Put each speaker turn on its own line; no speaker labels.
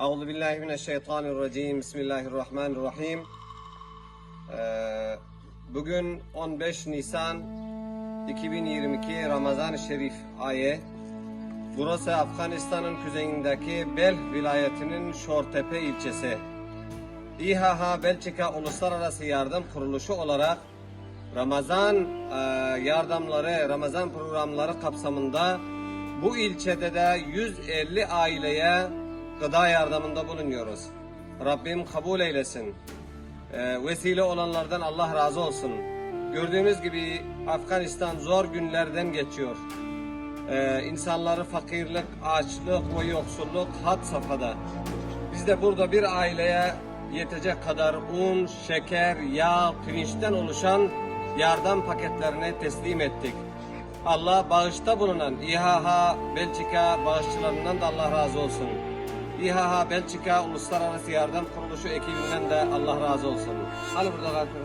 Euzu billahi mineşşeytanirracim. Bismillahirrahmanirrahim. Ee, bugün 15 Nisan 2022 Ramazan-ı Şerif ayı. Burası Afganistan'ın kuzeyindeki Bel vilayetinin Şortepe ilçesi. İHH Belçika Uluslararası Yardım Kuruluşu olarak Ramazan e, yardımları, Ramazan programları kapsamında bu ilçede de 150 aileye gıda yardımında bulunuyoruz. Rabbim kabul eylesin. E, vesile olanlardan Allah razı olsun. Gördüğünüz gibi Afganistan zor günlerden geçiyor. E, insanları fakirlik, açlık ve yoksulluk had safhada. Biz de burada bir aileye yetecek kadar un, şeker, yağ, pirinçten oluşan yardım paketlerini teslim ettik. Allah bağışta bulunan İHH Belçika bağışçılarından da Allah razı olsun. İHH Belçika Uluslararası Yardım Kuruluşu ekibinden de Allah razı olsun. Hadi burada kalkın.